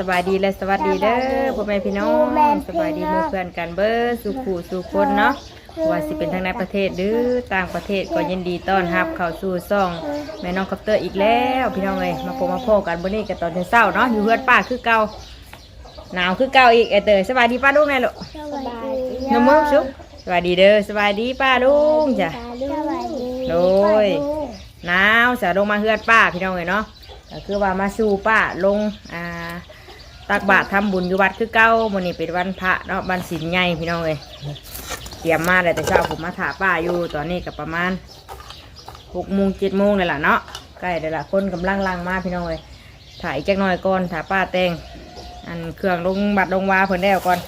สบายดีและสวัสดีเด้อพ่อแม่พี่น้องสบายดีหมู่เพื่อนกันเบอร์สุขูสุคนเนาะว่าสิเป็นทางในประเทศหรือต่างประเทศก็ยินดีต้อนรับเข้าสู่ซ่องแม่น้องคัปเตอร์อีกแล้วพี่น้องเอ้ยมาพบมาพบกันบนนี้กันตอนเช้าๆเนาะอยู่เพื่อนป้าคือเก่าหนาวคือเก่าอีกไอเตยสบายดีป้าลุงไงลูกสบายดีน้ำมือชุบสบายดีเด้อสบายดีป้าลุงจ้ะสบายดีโดยหนาวจะลงมาเฮือนป้าพี่น้องเลยเนาะก็คือว่ามาสู่ป้าลงอ่า ตักบาตรทำบุญอยู่วัดคือเก้าวันนี้เป็นวันพระเนาะวันศีลใหญ่พี่น้องเลยเตรียมมาเลยแต่เช้าผมมาถาป้าอยู่ตอนนี้ก็ประมาณหกโมงเจ็ดโมงเลยล่ะเนาะใกล้เลยล่ะคนกำลังลังมาพี่น้องเลยถ่ายอีกจักหน่อยก่อนถ่าป้าแตงอันเครื่องลงบัตรลงวาเพิ่นแล้วก่อน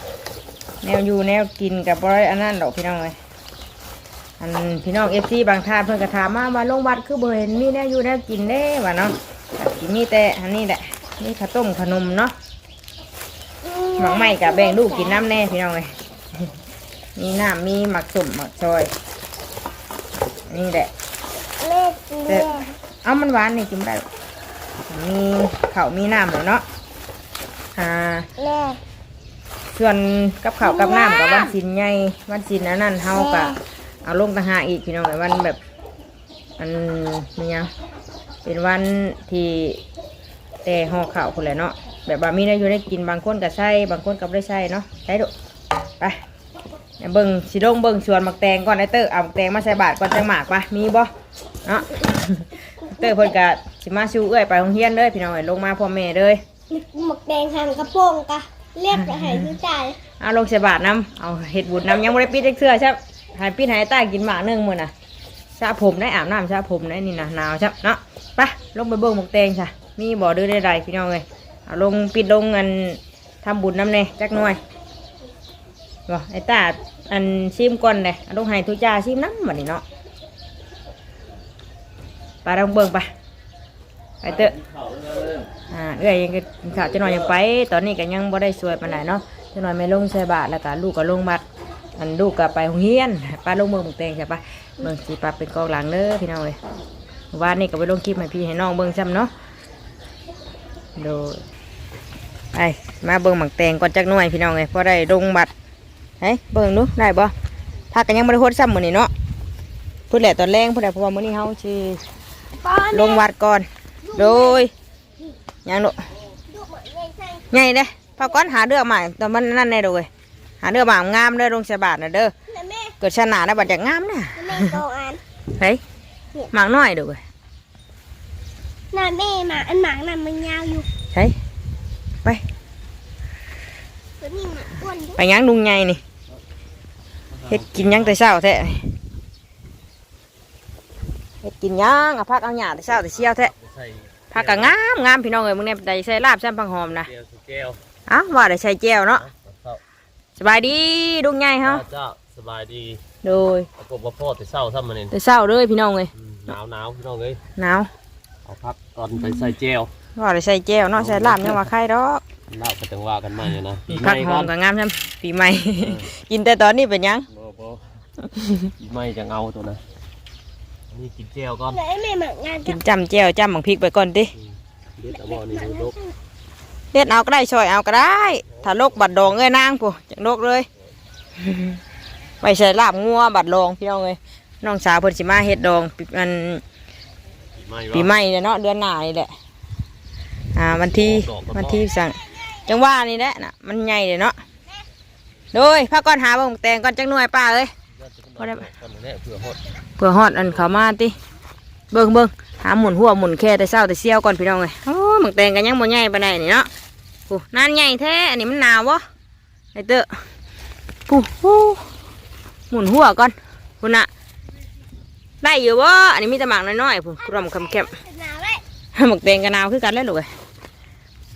แนวอยู่แนวกินกับบร้อยอันนั้นดอกพี่น้องเลยอันพี่น้องเอฟซีบางท่านเพิ่นก็ถามมาว่าลงวัดคือเบ่เห็นมีแนวอยู่แนวกินเด้ว่าเนาะก็สิมีแต่อันนี้แหละนี่ข้าวต้มขนมเนาะ หมักไหม้กับแบ่งลูกกินน้ำแน่พี่น้องเลยมีน้ำมีหมักสมหมักซอย นี่แหละแม่กินแต่เอามันหวานนี่กินบ่ได้หรอกมีข้าวมีน้ำเลยเนาะอ่าแม่ส่วนกับข้าวกับน้ำกับวันสินใหญ่วันสินอันนั้นเฮาก็เอาลงต่างหากอีกพี่น้องไอ้วันแบบอันนี้ยังเป็นวันที่แต่ห่อข้าวคนแหละเนาะ แบบว่ามีได้อยู่ได้กินบางคนก็ใส่บางคนก็ไม่ได้ใส่เนาะใส่ดุไปเดี๋ยวเบิ่งสิลงเบิ่งสวนหมักแตงก่อนไอ้เตอร์เอาหมักแตงมาใส่บาตรก่อนจังหมากปะมีบ่เนาะเตอร์เพิ่นก็สิมาชูเอ้อยไปโรงเรียนเลยพี่น้องเอ้ยลงมาพ่อแม่เลยหมกแดงหันกระโปรงกะเรียกจะหายชื่อใจเอาลงใส่บาทน้ำเอาเห็ดบุญน้ำยังไม่ได้ปิดจักเสื้อใช่ใหายปิดใหายใต้กินหมากหนึ่งมือน่ะชาผมได้อาบน้ำชาผมได้นี่นะหนาวใช่เนาะไปลงไปเบิ่งหมกแตงจ้ะมีบ่อเดือได้ไรพี่น้องเลย เอาลงปิดลงอันทำบุญน้ำเน่จักหน่อยบ่ไอ้ตาอันชิมก่อนเลยเอาลงให้ทุจ้าชิมน้ำบัดนี้เนาะไปลองเบิ่งไปไปเตอะอ่าเอ้ยยังข่าวจะหน่อยยังไป ตอนนี้ก็ยังบ่ได้สวยปานไหนเนาะจะหน่อยไม่ลงใส่บาทแล้วก็ลูกก็ลงบัตรอันลูกก็ไปโรงเรียนป้าลงเมืองมุกเตงใช่ปะเมืองสีปลาเป็นกองหลังเด้อพี่น้องเลยว่านนี่ก็ไปลงคลิปให้พี่ให้น้องเบิ่งซ้ำเนาะโดย ไปมาเบิ่งหมักแตงก่อนจักหน่อยพี่น้องเลยพอได้ลงบัตรเฮ้ยเบิ่งดูได้บ่พักกันยังบ่ได้โคตรซ้ำมื้อนี้เนาะพูดแหละตอนแรงพูดแหละเพราะว่ามื้อนี้เฮาสิลงวัดก่อน โดยยังลูกดูเหมือนไม่ใช่ใหญ่เด้พอก้อนหาเดือกใหม่ตอนมันนั่นแน่เลยหาเดือกมางามเด้อลงสบาทนะเด้อแล้วแม่เกิดชนะได้บัดจากงามนะแล้วแม่โตอันเฮ้ยหมากน้อยเด้อเว้ยน่ะแม่หมาอันหมาน่ะมันยาวอยู่ใช่ ไปตัวนี้หมาอ้วนด้วยไปยังลุงใหญ่นี่เฮ็ดกินยังแต่เช้าแท้เฮ็ดกินยังอะพักเอาหยาแต่เช้าแต่เชี่ยวแท้ใส่พักก็งามงามพี่น้องเอ้ยมึงเนี่ยได้ใส่ลาบแซ่บพังหอมนะแก้วสุแก้วเอ้าว่าได้ใส่แจ่วเนาะเจ้าสบายดีลุงใหญ่เฮาเจ้าสบายดีโดยประกบกับพ่อแต่เศร้าซ้ำมันเองแต่เช้าเลยพี่น้องเอ้ยหนาวหนาวพี่น้องเอ้ยหนาวเอาพักตอนไปใส่แก้ว ว่าได้ใส่แจ่วเนาะใส่ลาบยังว่าใครดอกเล่าก็จังว่ากันใหม่นะปีใหผัม่กหก่ออมนกับงามใช่ปีใหม่ กินแต่ตอนนี้เป็นหยังบ่บ่ปีใหม่จังเอาตัวนะอันนี่กินแก้วก่อนแล้วแม่หมางานกินจำแจ่วจำบังพริกไปก่อนดิเด็ดเอาบ่อนี่ดูลูกเด็ดเอาก็ได้ช่วยเอาก็ได้ ถ้าโลกบัดดองเอ้ยนางผู้จากโลกเลยไม่ใช่ลาบงัวบัดดองพี่น้องเลยน้องสาวเพิ่นสิมาเฮ็ดดองปีอันปีใหม่ปีใหม่เนี่ยเนาะเดือนหน้านี่แหละ อ่าวันที่วันที่สั่งจังว่านี่แหละน่ะมันใหญ่เลยเนาะโดยพาก่อนหาเบิ่งแตงก่อนจังหน่วยป้าเอ้ยพอได้ก่อนเนี่ยเผื่อหดเพื่อฮอดอันเขามาติเบิ่งเบิ่งหาหมุนหัวหมุนแค่แต่เช้าแต่เชี่ยวก่อนพี่น้องเลยโอ้หมึกแตงกันยังบ่ใหญ่ปานใดนี่เนาะผู้นั่นใหญ่แท้อันนี้มันหนาววะไอเตอะผู้ผู้หมุนหัวก่อนคุณน่ะได้อยู่วะอันนี้มีแต่หมากน้อยๆผู้กรมคำแคบหนาวไว้หมึกแตงกันหนาวคือกันเลยลูกเอ้ย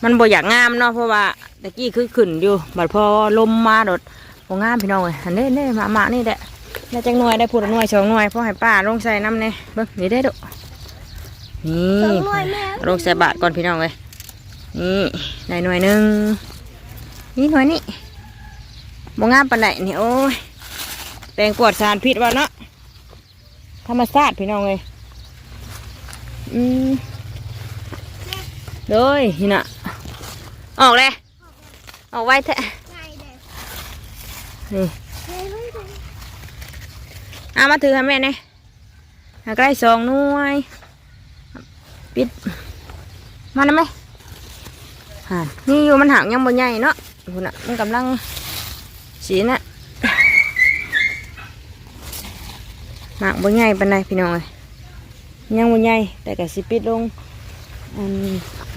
มันบ่อยากงามเนาะเพราะว่าตะกี้คือขึ้นอยู่บัดพอลมมาโดดบ่งามพี่น้องเลยอันนี้นี่มามานี่แหละได้จังหน่วยได้พูดหน่วยสองหน่วยพ่อให้ป้าลงใส่น้ำเนี่ยเบิ้งนี่ได้ดุนี่สองหน่วยแม่ลงใส่บาทก่อนพี่น้องเลยนี่ได้หน่วยหนึ่งนี่หน่วยนี้บงามปานใดนี่โอ้ยแตงกวดสารพิษว่าเนาะธรรมชาติพี่น้องเลยอืม โดยนี่น่ะออกเลยออกไว้แท้ไงเด็กนี่เอามาถือให้แม่เนี่ยใกล้สองหน่วยปิดมาได้ไหมอ่านี่อยู่มันหางยังบ่ใหญ่เนาะคุณน่ะมันกำลังสีน่ะหมากบ่ใหญ่ปานใดพี่น้องเอ้ยยังบ่ใหญ่แต่ก็สิปิดลง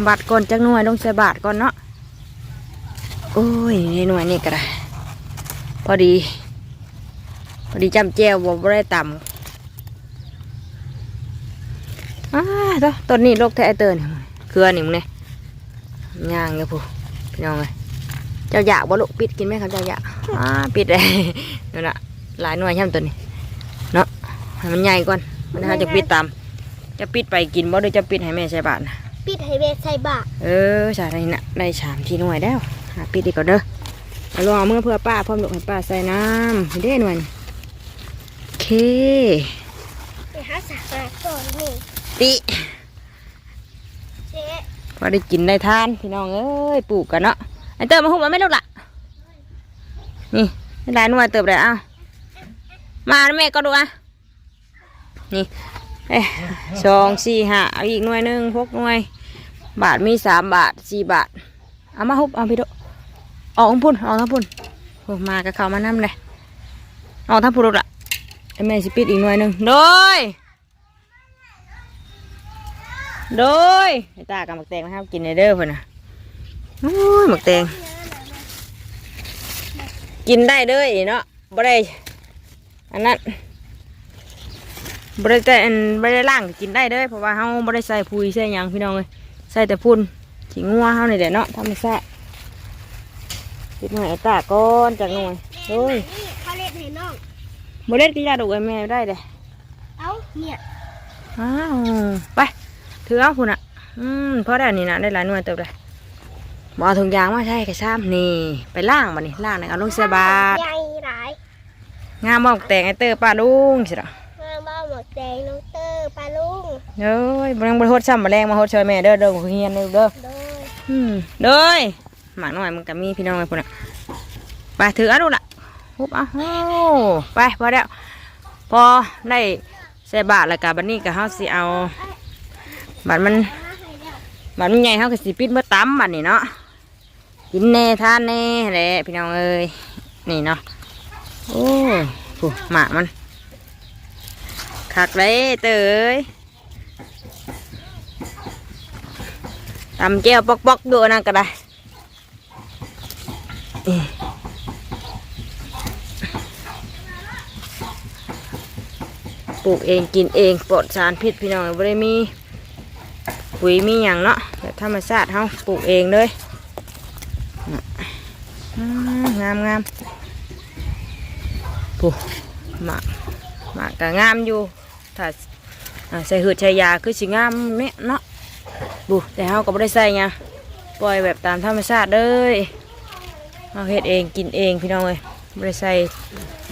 บาทก่อนจักหน่วยลงใส่บาทก่อนเนาะโอ้ยในหน่วยนี่ก็ได้พอดี พอดีจำแจวบ่บ่ได้ต่ำอ้าตัวต้นนี้โรคแท้เตือนเครือนี่มึงเนี่ยย่างอยู่ผู้พี่น้องเลยเจ้าอยากบ่ลูกปิดกินไหมครับเจ้าอยากอ้าปิดเลยนั่นะหลายหน่วยช่ำตัวนี้เนาะให้มันใหญ่ก่อนมันจะปิดตาม จะปิดไปกินบ่หรือจะปิดให้แม่ใส่บาทนะปิดให้เบสใส่บาตรเออใส่ได้น่ะได้สามทีหน่วยแล้วหาปิดดีก่อนเด้อเอาลองเอามือเพื่อป้าพร้อมลูกให้ป้าใส่น้ำให้เด้หน่วยนี่โอเคไปหาสาขาก่อนนี่ติเจ๊พอได้กินได้ทานพี่น้องเอ้ยปลูกกันเนาะไอเติมมาหุบมาไม่ลูกละนี่ได้หลายหน่วยเติบเลยเอ้ามาแล้วแม่ก็ดูอะนี่ เอ้ยสองสี่ห้าเอาอีกหน่วยหนึ่งหกหน่วย บาทมีสามบาทสี่บาท เอามาหุบเอาพี่โดออกทั้งพุ่นออกทั้งพุ่นโอ้มากับเขามานั่เลยออกทั้งพุ่นละไอแม่สิปิดอีกหน่วยหนึ่งโดยโดยไอ้ตากับหมักแตงนะครับกินในเด้อเพื่อนนะโอ้ยหมักแตงกินได้เด้อเนาะบ่ได้อันนั้น บ่ได้แต่อันบ่ได้ล่างก็กินได้เด้อเพราะว่าเฮาบ่ได้ใส่ปุ๋ยใส่หยังพี่น้องเลยใส่แต่พุ่นขี้งัวเฮานี่แหละเนาะธรรมชาติปิดหน่อยไอ้ตาก่อนจากหน่วยโอ้ยนี่เขาเล่นให้น้องบ่เล่นกินยาดอกไอ้แม่ได้เด้เอ้าเนี่ยอ้าวไปถือเอาคุณอะ อืมพอได้นี่นะได้หลายหน่วยเติบเลยบเอาถุงยางมาใช่กระซ้ำนี่ไปล่างมานี่ล่างในเอาลงเสียบาทใหญ่หลายงามบอกแต่งไอเตอร์ป้าลุงสิละมาบ้า หมดแดงน้องเตอร์ปลาลุงเอ้ยบรังบรโทษซ้ำมาแรงมาโทษช่วยแม่เด้อเด้อเฮียนเด้อเด้อโดยอืมเด้อหมากหน่อยมันก็มีพี่น้องไอ้พุ่นอะไปถือเอาดูละฮุบเอาโอ้ไปพอแล้วพอได้ใส่บาทแล้วกับบันนี้ก็เฮาสิเอาบาทมันมาให้แล้วบัดมันใหญ่เขาก็สิปิดเมื่อตั้มบัดนี่เนาะกินแน่ทานแน่แหละพี่น้องเอ้ยนี่เนาะโอ้ยผู้หมามัน คักเลยเตยเอ้ยตำแก้วปอกๆดูนั่นก็ได้ปลูกเองกินเองปลอดสารพิษพี่น้องไม่ได้มีปุ๋ยมีอย่างเนาะแบบธรรมชาติเฮาปลูกเองเลยงามงามปุ๊หมากหมากก็งามอยู่ ถ้าใส่หืดใส่ยาคือสิงามเนี่ยเนาะบุแต่เฮาก็ไม่ได้ใส่ไงปล่อยแบบตามธรรมชาติเลยเฮาเฮ็ดเองกินเองพี่น้องเลยไม่ได้ใส่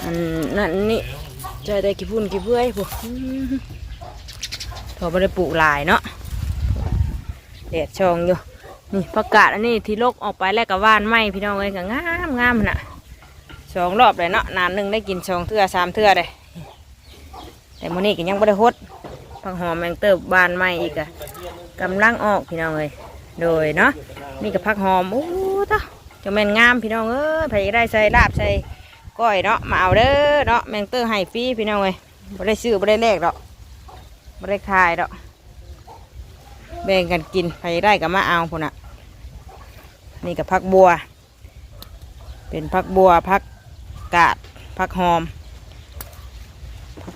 อันนั่นนี่ใส่ได้กี่พุ่นกี่เพื่อยปุ๊อืมพอไม่ได้ปลูกหลายเนาะแดดชองอยู่นี่ประกาศอันนี้ที่ลกออกไปแล้วก็ว่านไหมพี่น้องเอ้ยก็งามงามน่ะสองรอบเลยเนาะนานหนึ่งได้กินสองเทื่อสามเทื่อเลย แต่มื้อนี้ก็ยังไม่ได้ฮดผักหอมแมงเติบบานไหมอีกอะกำลังออกพี่น้องเอ้ยโดยเนาะนี่ก็ผักหอมโอ้ตะจะแม่นงามพี่น้องเอ้ยใครได้ใส่ลาบใส่ก้อยเนาะมาเอาเด้อเนาะแมงเตอร์ให้ฟรีพี่น้องเอ้ยไม่ได้ซื้อไม่ได้แลกดอกไม่ได้ขายดอกแบ่งกันกินใครได้ก็มาเอาพุ่นอะนี่กับพักบัว เป็นพักบัวพักกาดพักหอม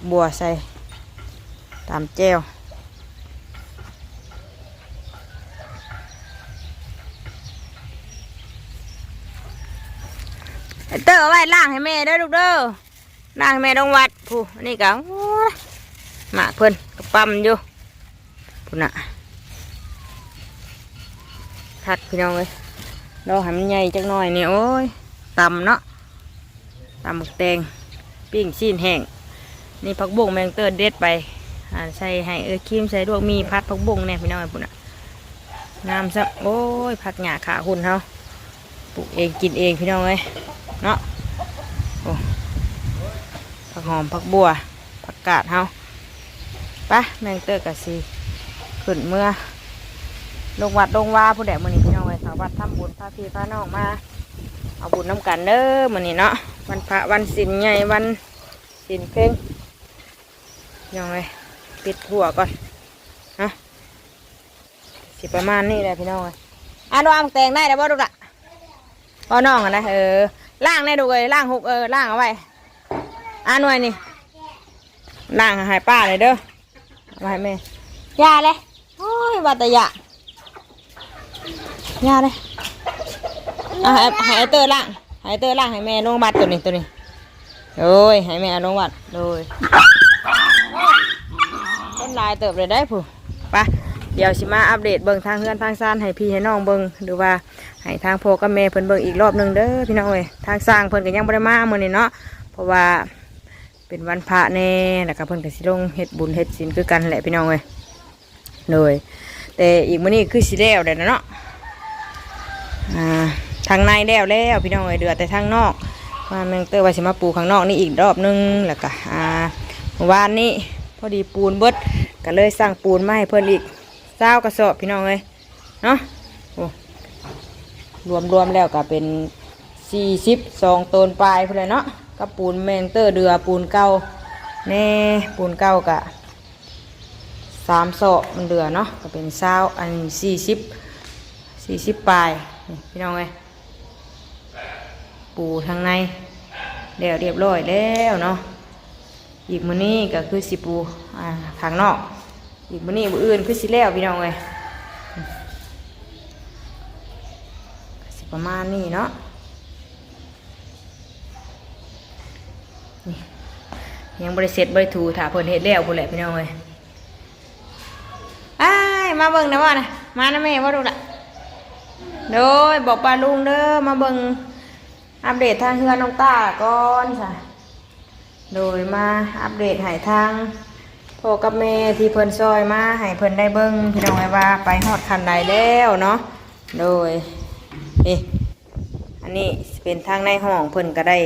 บัวใส่ตามแจ้วเตอร์เอาไว้ล่างให้แม่เด้ลูกเด้อล่างให้แม่ต้องวัดผู้นี่ก็โอ้ยหมาเพิ่นก็ปั๊มอยู่พุ่นอะทักพี่น้องเลยรอให้มันใหญ่จักหน่อยนี่โอ้ยตำเนาะตำหมึกแตงปิ้งชีนแห้ง นี่ผักบุ้งแมงเตอร์เด็ดไปอ่าใส่ให้เออครีมใส่ลวกมีพัดผักบุ้งเนี่ยพี่น้องไอ้ปุ่นอะงามซับโอ้ยผักหญ้าขาหุ่นเฮาปลูกเองกินเองพี่น้องเอ้ยเนาะโอ้ผักหอมผักบัวผักกาดเฮาไปะแมงเตอร์กะสีขึ้นเมื่อลงวัดลงว่าผู้ใดมื้อนี้พี่น้องเอ้ยสาวัดทำบุญพาพี่พาน้องมา เอาบุญน้ำกันเด้อมือนี้เนาะวันพระวันศีลใหญ่วันศีลเพ่ง ยังไงปิดหัวก่อนฮะสิประมาณนี้แหละพี่น้องเอ้ยอะดูอ่างแต่งได้แล้วบ่ดูละพ่อน้องอะนะเออล่างได้ดูเลยล่างหุกเออล่างเอาไว้อ่าหน่วยนี่ล่างให้ป้าเลยเด้อเอาให้แม่ยาเลยโอ้ยบาตยายาเลยอาให้ให้ไอ้เตอร์ล่างห้ไอ้เตอร์ล่างให้แม่ลงบัดตัวนี้ตัวนี้โอ้ยให้แม่เอาลงบัดโดย ลายเติบเลยได้ผู้ปะเดี๋ยวสิมาอัปเดตเบิ่งทางเฮือนทางซ่านให้พี่ให้น้องเบิ่งหรือว่าให้ทางโพ่กับแม่เพิ่นเบิ่งอีกรอบหนึงเด้อพี่น้องเอ้ยทางสร้างเพิ่นก็ยังบ่ได้มามื้อนี้เนาะเพราะว่าเป็นวันพระแน่แล้วก็เพิ่นก็สิลงเฮ็ดบุญเฮ็ดศีลคือกันแหละพี่น้องเอ้ยโดยแต่อีกมื้อนี้คือสิแล้วได้แล้วเนาะอ่าทางในแล้วแล้วพี่น้องเอ้ยเดือดแต่ทางนอกมาแมงเตอร์ว่าสิมาปูข้างนอกนี่อีกรอบนึงแล้วก็อ่าวานนี้ พอดีปูนเบิดก็เลยสั่งปูนมาให้เพิ่นอีกเศร้ากระสอบพี่น้องเอ้ยเนาะรวมรวมแล้วก็เป็นสี่สิบสองตนปลายเพื่อนเลยเนาะกับปูนแมงเตอร์เดือปูนเก่าแน่ปูนเก่ากะสามศอกมันเดือเนาะก็เป็นเศร้าอันสี่สิบสี่สิบปลายพี่น้องเอ้ยปูทางในเดี๋ยวเรียบร้อยแล้วเนาะ อีกมื้อนี้ก็คือสิปูอ่าทางนอก อีกมื้อนี้มื้ออื่นคือสิแล้วพี่น้องเอ้ยสิประมาณนี้เนาะยังบริเสร็จบริถูถ้าเพิ่นเฮ็ดแล้วพุ่นแหละพี่น้องเอ้ยอ้ายมาเบิ่งนะว่านะมานะแม่ว่าดูละโดยบอกปลาลุงเด้อมาเบิงอัปเดตทางเฮือนน้องตาก่อนค่ะ โดยมาอัปเดตให้ทางพ่อกับแม่ที่เพิ่นซอยมาให้เพิ่นได้เบิ้งพี่น้องไว้ว่าไปฮอดคันใดแล้วเนาะโดยนี่อันนี้เป็นทางในห้องเพิ่นก็ได้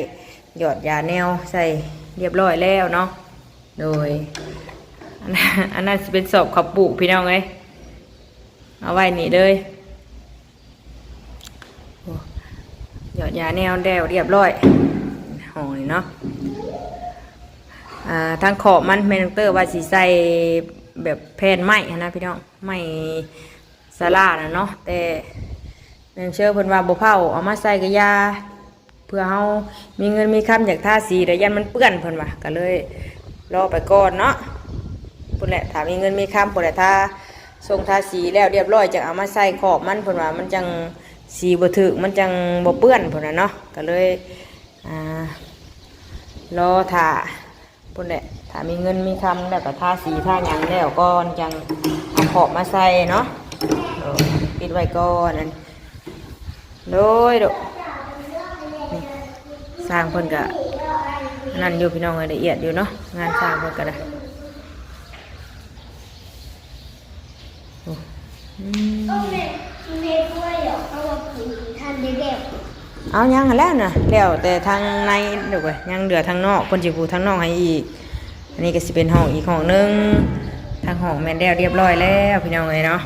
หยอดยาแนวใส่เรียบร้อยแล้วเนาะโดยอันนั้นอันนั้นสิเป็นศพขับปลูกพี่น้องเอ้ยเอาไว้นี่เลยหยอดยาแนวแดวเรียบร้อยห้องนี่เนาะ อ่าทางขอบมันเมนเตอร์ว่าสีใส่แบบแผ่นไม้หั้นะพี่น้องไม้สลานะเนาะแต่แมงเชื่อเพิ่นว่าบ่เผาเอามาใส่กระยาเพื่อเฮามีเงินมีคำอยากทาสีแต่ยันมันเปื้อนเพิ่นว่าก็เลยรอไปก่อนเนาะพุ่นแหละถามมีเงินมีคำพุ่นแหละถ้าส่งทาสีแล้วเรียบร้อยจะเอามาใส่ขอบมันเพิ่นว่ามันจังสีบ่ถึกมันจังบ่เปื้อนพุ่นน่ะเนาะก็เลยอ่ารอถ่า พุ่นแหละถ้ามีเงินมีคำแล้วก็ทาสีทาหยังแล้วก่อนจังเอาขอบมาใส่เนาะปิดไว้ก่อนนั่นโดยโดนี่สร้างเพิ่นก็นั่นอยู่พี่น้องละเอียดอยู่เนาะงานสร้างเพิ่นก็ได้โอ้อืม ก็แม่แม่ด้วยเหรอเอามาผืนทันเด็ก เอายังหันแล้วนะแล้วแต่ทางในเดี๋ยวก่อนยังเหลือทางนอกคนจิปูทางนอกให้อีก อันนี้ก็สิเป็นห้องอีกห้องหนึงทางห้องแม่นแล้วเรียบร้อยแล้วพี่น้องเอ้ยเนาะ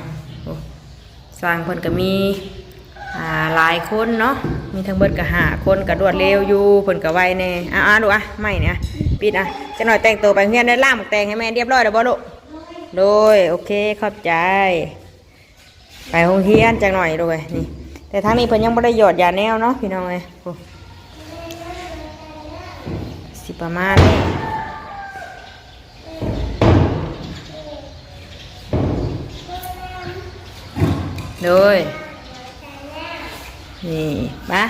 สร้างเพิ่นก็มีอ่าหลายคนเนาะมีทั้งเบิดก็หาคนก็รวดเร็วอยู่เพิ่นก็ไวแน่อ่าดูอะไม่เนี่ยปิดอะจะหน่อยแต่งตัวไปเฮียนได้ล่ามแต่งให้แม่เรียบร้อยแล้วบ่ลูกโดยโอเคขอบใจ ไปโรงเรียนจังหน่อยด้วยนี่ แต่ทางนี้เพิ่นยังไม่ได้หยอดยาแนวเนาะพี่น้องเอ้ยสิประมาณนี้โดยนี่ปะ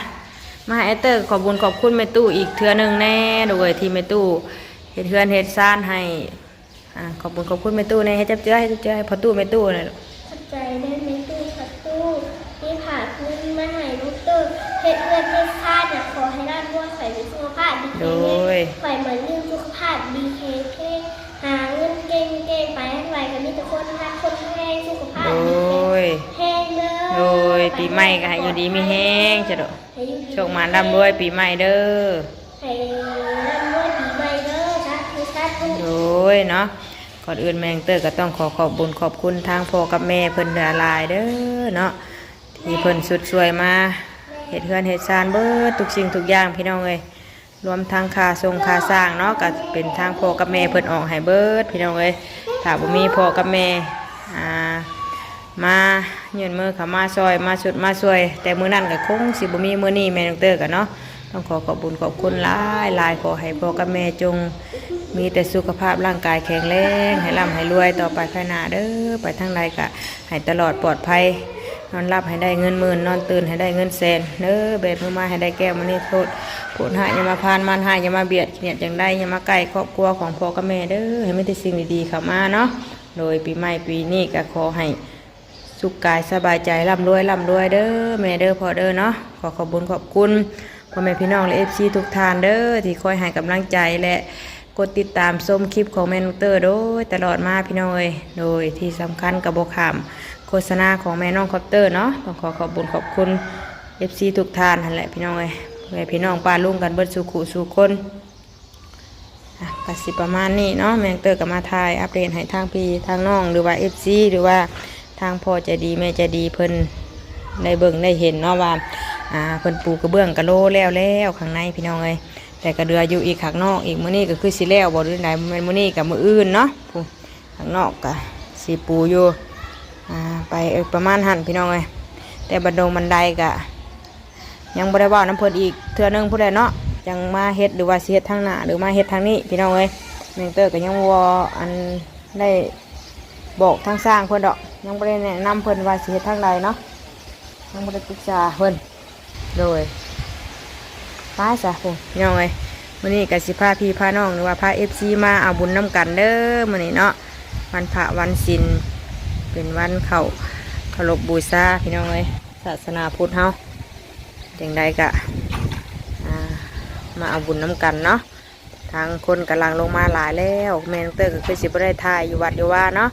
มาให้ไอเตอร์ขอบบุญขอบคุณแม่ตู้อีกเทื่อหนึ่งแน่โดยที่แม่ตู้เฮ็ดเทือนเฮ็ดซ่านให้อ่าขอบบุญขอบคุณแม่ตู้แน่ให้จับเจือให้จับเจือให้พอตู้แม่ตู้น่ะลูก ๆเข้าใจได้ไหมตู้ประตูที่ผ่าขึ้นมาให้ลูกตู้เฮ็ดเงินเฮ็ดชาติน่ะขอให้ร่ำรวยขอให้มีสุขภาพดี โดแข็งแรงยขอให้เหมือนลืมสุขภาพดีแข็งแรงหาเงินเก่งๆไปให้ไวก็มีแต่คนรักคนแห้งสุขภาพโดดีแข็งยแห้งโดโดยปีใหม่ก็ให้อยู่ดีมีแห้งจ้ะเด้อให้อยู่ดีโชคมาร่ำรวยปีใหม่เด้อให้ร่ำรวยปีใหม่เด้อสาธุสาธุโดยเนาะก่อนอื่นแมงเตอร์ก็ต้องขอขอบบุญขอบคุณทางพ่อกับแม่เพิ่นเดือหลายเด้อเนาะที่เพิ่นสุดสวยมาเฮ็ดเฮือนเฮ็ดซานเบิดทุกสิ่งทุกอย่างพี่น้องเอ้ย รวมทั้งค่าทรงค่าสร้างเนาะก็เป็นทางพ่อกับแม่เพิ่นออกให้เบิดพี่น้องเอ้ยถ้าบ่มีพ่อกับแม่อ่ามายื่นมือเขามาซอยมาสุดมาช่วย แต่มือนั้นก็คงสิบ่มีมือนี้แม่น้องเตอร์ก็เนาะต้องขอขอบบุญขอบคุณหลายหลายขอให้พ่อกับแม่จง มีแต่สุขภาพร่างกายแข็งแรงให้ร่ำให้รวยต่อไปข้างหน้าเด้อไปทางใดกะให้ตลอดปลอดภัย นอนรับให้ได้เงินหมื่นนอนตื่นให้ได้เงินแสนเด้อเบ็ดมือมาให้ได้แก้วมันนี่โทษปวดหายอย่ามาพานมันหายอย่ามาเบียดเนียดอย่างใดอย่ามาใกล้ครอบครัวของพ่อกับแม่เด้อให้ไม่ได้สิ่งดีๆเข้ามาเนาะโดยปีใหม่ปีนี้ก็ขอให้สุขกายสบายใจร่ำรวยร่ำรวยเด้อแม่เด้อพ่อเด้อเนาะขอขอบคุญขอบคุณพ่อแม่พี่น้องและเอฟซีทุกท่านเด้อที่คอยให้กำลังใจและกดติดตามชมคลิปของแมนุเตอร์โดยตลอดมาพี่น้องเอ้ยโดยที่สำคัญกับบขาม โฆษณาของแม่น้องคอปเตอร์เนาะต้องขอขอบคุญขอบคุณเอฟซีทุกทานนั่นแหละพี่น้องเอ้ยแม่พี่น้องป้าลุงกันเบิดสุขุสุคนก็สิประมาณนี้เนาะแมงเตอร์ก็มาทายอัปเดตให้ทางพี่ทางน้องหรือว่าเอฟซีหรือว่าทางพ่อจะดีแม่จะดีเพิ่นได้เบิ่งได้เห็นเนาะว่าอ่าเพิ่นปูกระเบื้องกระโลแล้วแล้วข้างในพี่น้องเอ้ยแต่กระเดืออยู่อีกข้างนอกอีกมื้อนี้ก็คือสิแล้วบ่หรือไหนมื้อนี้กับมื้ออื่นเนาะข้างนอกก็สิปูอยู่ อ่าไปประมาณหันพี่น้องเอ้ยแต่บันดงบันไดก็ยังบ่ได้ว่าน้ำเพิ่นอีกเทื่อหนึงผู้ใดเนาะยังมาเฮ็ดหรือว่าสิเฮ็ดทางหน้าหรือมาเฮ็ดทางนี้พี่น้องเอ้ยแมงเตอร์ก็ยังวออันได้บอกทางสร้างเพิ่นดอก ยังบ่ได้แนะนำเพิ่นว่าสิเฮ็ดทางใดเนาะยังบ่ได้ปรึกษาเพิ่นโดยไปซะพุ่นพี่น้องเอ้ยมื้อนี้ก็สิพาพี่พาน้องหรือว่าพา FC มาเอาบุญนํกันเด้อมื้อนี้เนาะวันพระวันศีล เป็นวันเขาเคารพบูชาพี่น้องเอ้ยศาสนาพุทธเฮาจังใดกะมาเอาบุญน้ำกันเนาะทางคนกำลังลงมาหลายแล้วแมนเตอร์ก็คือสิบได้ถ่ายอยู่วัดอยู่ว่าเนาะ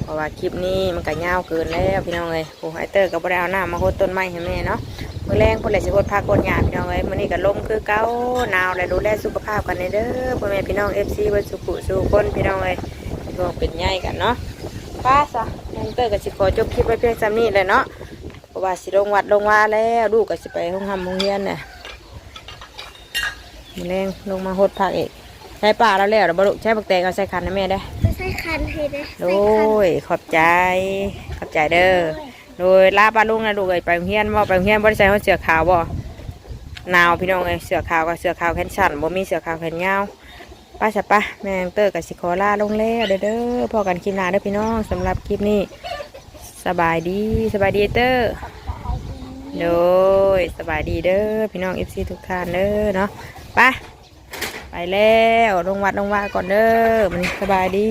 เพราะว่าคลิปนี้มันก็ยาวเกินแล้วพี่น้องเลยโอ้ไอเตอร์ก็บ่ได้เอาหน้ามาโคดต้นไม้ให้แม่เนาะมื่อแรงพ่อเลยสิโคดพากคนหยาพี่น้องเลยมื่อนี้ก็ลมคือเก้าหนาวและดูแลสุขภาพกันในเด้อพ่อแม่พี่น้องเอฟซีเบนสุขุสู่คนพี่น้องเลยก็เป็นใหญ่กันเนาะ ป้าซะแม่นองเตอร์ก็สิขอจบคลิปไว้เพียงซ้ำนี้เลยเนาะเพราะว่าสิลงวัดลงว่าแล้วลูกก็สิไปห้องทำโรงเรียนเนี่ยมอแรงลงมาหดผักเอกใช้ป่าแล้วแล้วเดี๋ยวบรุใช้บักแตงเอาใส่ขันนะแม่ได้อไม่ใช่คันให้ได้โดยขอบใจ ขอบใจเด้อโดยลาป้าลุงนะลูกเอ้ยไปโรงเรียนบ่ไปโรงเรียนบ่ได้ใส่เสื้อขาวบ่หนาวพี่น้องเอ้ยเสื้อขาวกับเสื้อขาวแขนสั้นบ่มีเสื้อขาวแขนยาวไป้าสปะแมงเตอร์กับสิคอล่าลงแล้วเด้อเด้อพอกันคลิปหน้าเด้อพี่น้องสำหรับคลิปนี้ สบายดีสบายดีเตอร์โดยสบายดีเด้อพี่น้องเอฟซีทุกท่านเด้อเนาะไปไปแล้วลงวัดลงว่าก่อนเด้อมันสบายดี